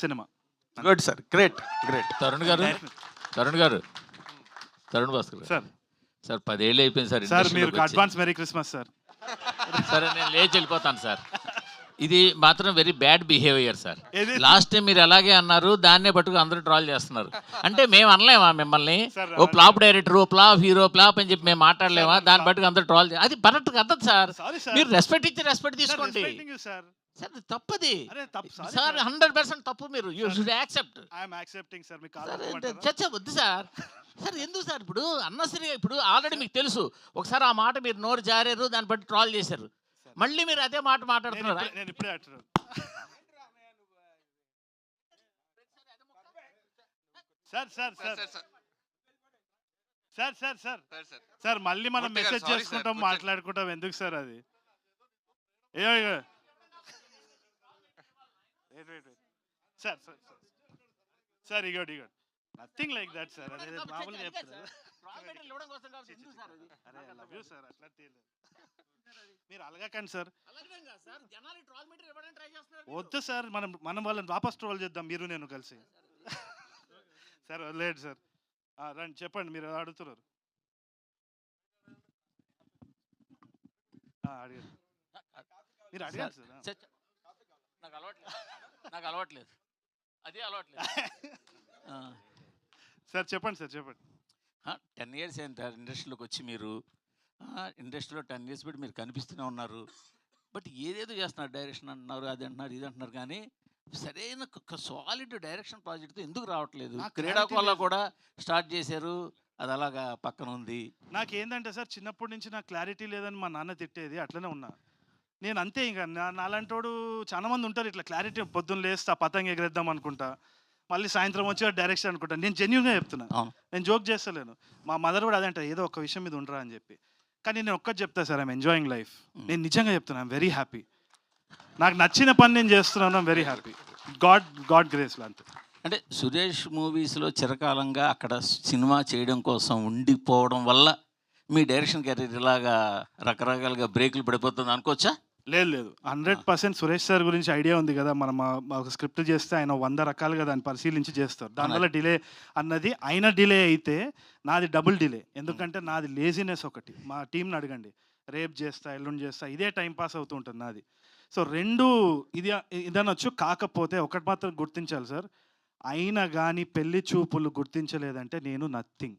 Cinema. Good sir. Great. Great. Tarun garu? Tarun garu? Tarun Bhaskar గారు. Sir. Sir పదేళ్ళు అయిపోయింది sir sir మీరు వచ్చి. Advance merry Christmas sir. సరే నేను లేచి వెళ్ళిపోతాను సార్. ఇది మాత్రం very bad behaviour sir? Last time మీరు అలాగే అన్నారు దాన్నే పట్టుకు అందరూ ట్రాల్ చేస్తున్నారు. అంటే మేము అనలేమా మిమ్మల్ని? ఓ ప్లాప్ డైరెక్టర్ ఓ ప్లాప్ హీరో ప్లాప్ అని చెప్పి మేము మాట్లాడలేమా? దాన్ని పట్టుకు అందరూ ట్రాల్ అది కరెక్ట్ కదదు సార్ మీరు రెస్పెక్ట్ ఇచ్చి రెస్పెక్ట్ తీసుకోండి. సార్ తప్పది. సార్ హండ్రెడ్ పర్సెంట్ తప్పు మీరు. You should accept accepting sir కాదు చర్చ వద్దు సార్ సార్ ఎందుకు సార్ ఇప్పుడు అన్నసరిగా ఇప్పుడు ఆల్రెడీ మీకు తెలుసు. ఒకసారి ఆ మాట మీరు నోరు జారారు దాన్ని బట్టి ట్రాల్ చేశారు. మళ్ళీ మీరు అదే మాట మాట్లాడుతున్నారు. నేను ఇప్పుడే అంటున్నాను. Sir sir sir sir. Sir sir sir మళ్ళీ మనం మెసేజ్ చేసుకుంటాం. మాట్లాడుకుంటాం. ఎందుకు సార్ అది? ఏ సార్ సార్ సార్. ఇగోటి ఇగోటి నథింగ్ లైక్ దట్ సార్. అదే మామూలుగా చెప్తారు అరే లవ్ యూ సార్. అట్లా తీయలేదు మీరు అలగకండి సార్. వద్దు సార్ మనం మనం వాళ్ళని వాపస్ ట్రోల్ చేద్దాం మీరు నేను కలిసి. సార్ లేదు సార్. ఆ, రండి చెప్పండి మీరు అడుగుతున్నారు. ఆ, అడిగారు. మీరు అడిగారు సార్. నాకు అలవాట్లేదు. నాకు అలవాట్లేదు. అది అలవాట్లేదు. సార్ చెప్పండి సార్ చెప్పండి. టెన్ ఇయర్స్ అయింది సార్ ఇండస్ట్రీలోకి వచ్చి మీరు. ఇండస్ట్రీలో టెన్ ఇయర్స్ పెట్టి మీరు కనిపిస్తూనే ఉన్నారు. బట్ ఏదేదో చేస్తున్నారు డైరెక్షన్ అంటున్నారు అది అంటున్నారు ఇది అంటున్నారు కానీ సరైన సాలిడ్ డైరెక్షన్ ప్రాజెక్ట్తో ఎందుకు రావట్లేదు? లేదు. కూడా స్టార్ట్ చేశారు అది అలాగా పక్కన ఉంది. నాకు ఏంటంటే సార్ చిన్నప్పటి నుంచి నాకు క్లారిటీ లేదని మా నాన్న తిట్టేది అట్లనే ఉన్నా. నేను అంతే ఇంకా నా నాలంటోడు చాలా మంది ఉంటారు ఇట్లా క్లారిటీ పొద్దున్న లేస్తా పతంగ ఎగరేద్దాం అనుకుంటా. మళ్ళీ సాయంత్రం వచ్చి డైరెక్షన్ అనుకుంటా. నేను జెన్యున్గా చెప్తున్నా. నేను జోక్ చేస్తలేను. మా మదర్ కూడా అదే అంటారు ఏదో ఒక విషయం మీద ఉండరా అని చెప్పి. కానీ నేను ఒక్కటి చెప్తా సార్ ఐమ్ ఎంజాయింగ్ లైఫ్ నేను నిజంగా చెప్తున్నా ఐమ్ వెరీ హ్యాపీ నాకు నచ్చిన పని నేను చేస్తున్నాను very happy god god grace అంతే. అంటే సురేష్ మూవీస్లో చిరకాలంగా అక్కడ సినిమా చేయడం కోసం ఉండిపోవడం వల్ల మీ డైరెక్షన్ కెరీర్ ఇలాగా రకరకాలుగా బ్రేకులు పడిపోతుంది అనుకోవచ్చా? లేదు లేదు. హండ్రెడ్ పర్సెంట్ సురేష్ సార్ గురించి ఐడియా ఉంది కదా మనం ఒక స్క్రిప్ట్ చేస్తే ఆయన వంద రకాలుగా దాన్ని పరిశీలించి చేస్తారు. దానివల్ల డిలే అన్నది ఆయన డిలే అయితే నాది డబుల్ డిలే. ఎందుకంటే నాది లేజినెస్ ఒకటి. మా టీంని అడగండి. రేపు చేస్తా ఎల్లుండి చేస్తా ఇదే టైం పాస్ అవుతూ ఉంటుంది నాది. సో రెండు ఇది ఇదనొచ్చు. కాకపోతే ఒకటి మాత్రం గుర్తించాలి సార్. అయినా కానీ పెళ్ళి చూపులు గుర్తించలేదంటే నేను నథింగ్.